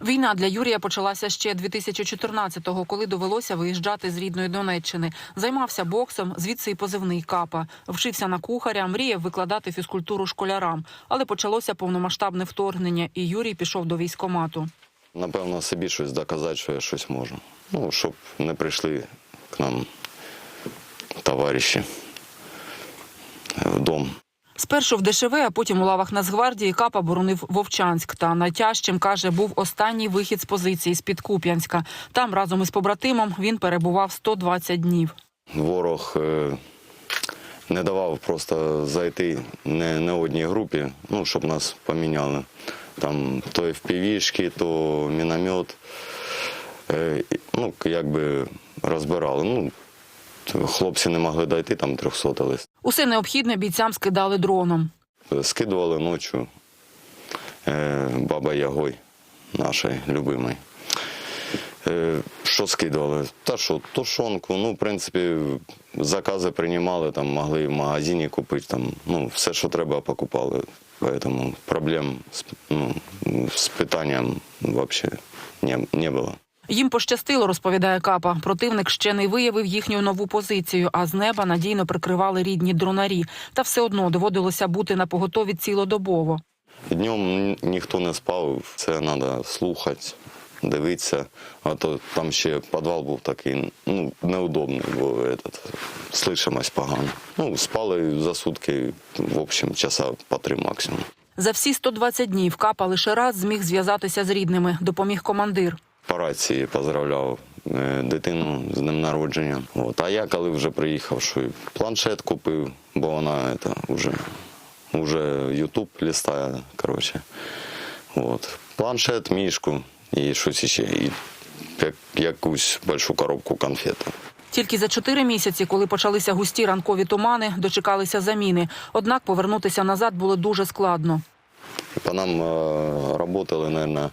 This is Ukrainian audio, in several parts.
Війна для Юрія почалася ще 2014-го, коли довелося виїжджати з рідної Донеччини. Займався боксом, звідси й позивний капа. Вчився на кухаря, мріяв викладати фізкультуру школярам. Але почалося повномасштабне вторгнення, і Юрій пішов до військкомату. Напевно, собі щось доказати, що я щось можу. Ну, щоб не прийшли к нам товариші в дом. Спершу в ДШВ, а потім у лавах Нацгвардії капа боронив Вовчанськ. Та найтяжчим, каже, був останній вихід з позиції з-під Куп'янська. Там разом із побратимом він перебував 120 днів. Ворог е, не давав просто зайти не, не одній групі, ну, щоб нас поміняли. Там то FPV-шки, то міномет. Е, ну, якби розбирали. Ну, хлопці не могли дойти, там трьохсотились. Усе необхідне бійцям скидали дроном. Скидували ночі е, баба Ягой, нашої любимої. Е, що скидували? Та що, тушонку, ну, в принципі, закази приймали, там могли в магазині купити, там, ну, все, що треба, покупали. Поэтому проблем ну, з питанням взагалі не, не було. Їм пощастило, розповідає капа. Противник ще не виявив їхню нову позицію, а з неба надійно прикривали рідні дронарі. Та все одно доводилося бути на поготові цілодобово. Днем ніхто не спав, це треба слухати, дивитися. А то там ще підвал був такий, ну, неудобний, бо этот, слышимость погано. Ну, спали за сутки, в общем, часа по три максимум. За всі 120 днів капа лише раз зміг зв'язатися з рідними. Допоміг командир. По рації поздравляв е, дитину з днем народження. От. А я коли вже приїхав, що планшет купив, бо вона это, вже, вже YouTube листає, коротше. От. Планшет, мішку і щось іще. І як, якусь большу коробку конфет. Тільки за чотири місяці, коли почалися густі ранкові тумани, дочекалися заміни. Однак повернутися назад було дуже складно. По нам э, работали, наверное,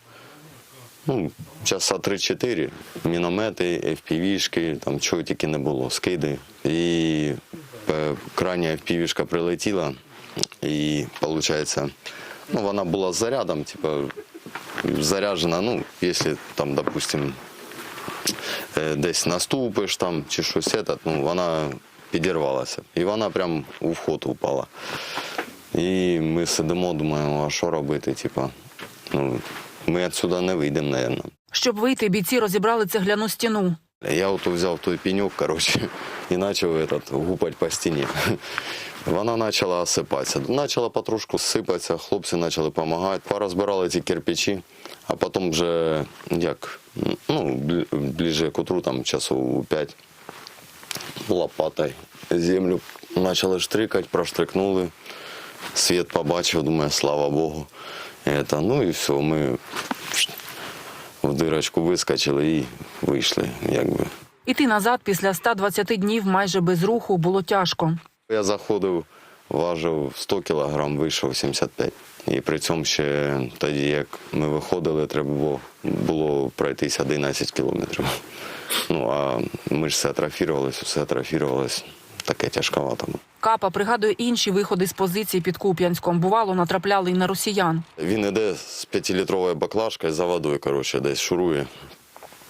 ну, часа 3-4. Міномети, FPV-шки, там чого тільки не було, скиди. І е, крайня FPV-шка прилетіла, і, виходить, ну, вона була з зарядом, типу, заряджена, ну, якщо там, допустим, е, десь наступиш там чи щось, этот, ну, вона підірвалася. І вона прям у вход упала. І ми сидимо, думаємо, а що робити? Типа, ну, ми відсюди не вийдемо, мабуть. Щоб вийти, бійці розібрали цегляну стіну. Я от взяв той пеньок, коротше, і почав этот, гупати по стіні. Вона почала осипатися. Почала потрошку сипатися, хлопці почали допомагати. Порозбирали ці кирпичі, а потім вже як, ну, бл- ближе к утру, там часов у 5, лопатой землю почали штрикати, проштрикнули. Світ побачив, думаю, слава Богу. Это, ну і все, ми в дирочку вискочили і вийшли, якби. Іти назад після 120 днів майже без руху було тяжко. Я заходив, важив 100 кілограм, вийшов 75. І при цьому ще тоді, як ми виходили, треба було, було пройтись 11 кілометрів. Ну, а ми ж все атрофірувалися, все атрофірувалось. Таке тяжковато. Капа пригадує інші виходи з позицій під Куп'янськом. Бувало, натрапляли й на росіян. Він іде з п'ятилітровою баклажкою за водою, коротше, десь шурує.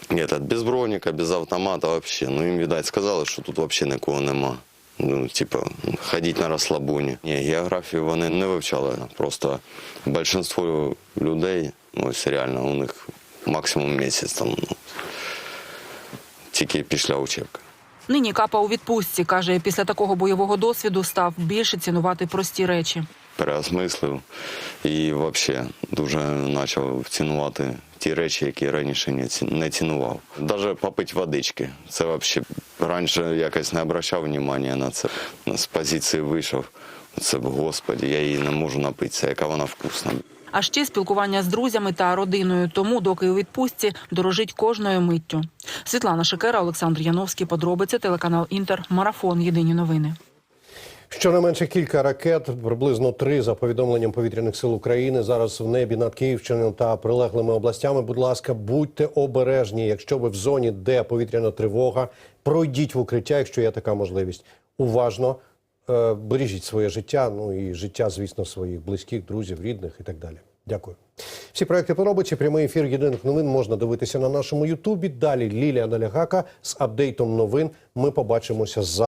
Этот, без броніка, без автомата взагалі. Ну, їм, видать, сказали, що тут взагалі нікого нема. Ну, типа, ходіть на розслабоні. Ні, географію вони не вивчали. Просто більшість людей, ну, ось реально, у них максимум місяць там, ну, тільки після учебки. Нині капа у відпустці каже, після такого бойового досвіду став більше цінувати прості речі. переосмислив і взагалі дуже почав цінувати ті речі, які раніше не ці- не цінував. Навіть попити водички. Це взагалі раніше якось не обращав уваги на це. З позиції вийшов. Це господі, я її не можу напитися, яка вона вкусна. А ще спілкування з друзями та родиною. Тому, доки у відпустці, дорожить кожною миттю. Світлана Шикера, Олександр Яновський. Подробиці телеканал Інтер. Марафон. Єдині новини. Щонайменше кілька ракет, приблизно три за повідомленням повітряних сил України. Зараз в небі над Київщиною та прилеглими областями. Будь ласка, будьте обережні. Якщо ви в зоні, де повітряна тривога, пройдіть в укриття, якщо є така можливість. Уважно бережіть своє життя. Ну і життя, звісно, своїх близьких, друзів, рідних і так далі. Дякую. Всі проекти подробиці, прямий ефір єдиних новин можна дивитися на нашому Ютубі. Далі Лілія Налягака з апдейтом новин. Ми побачимося за.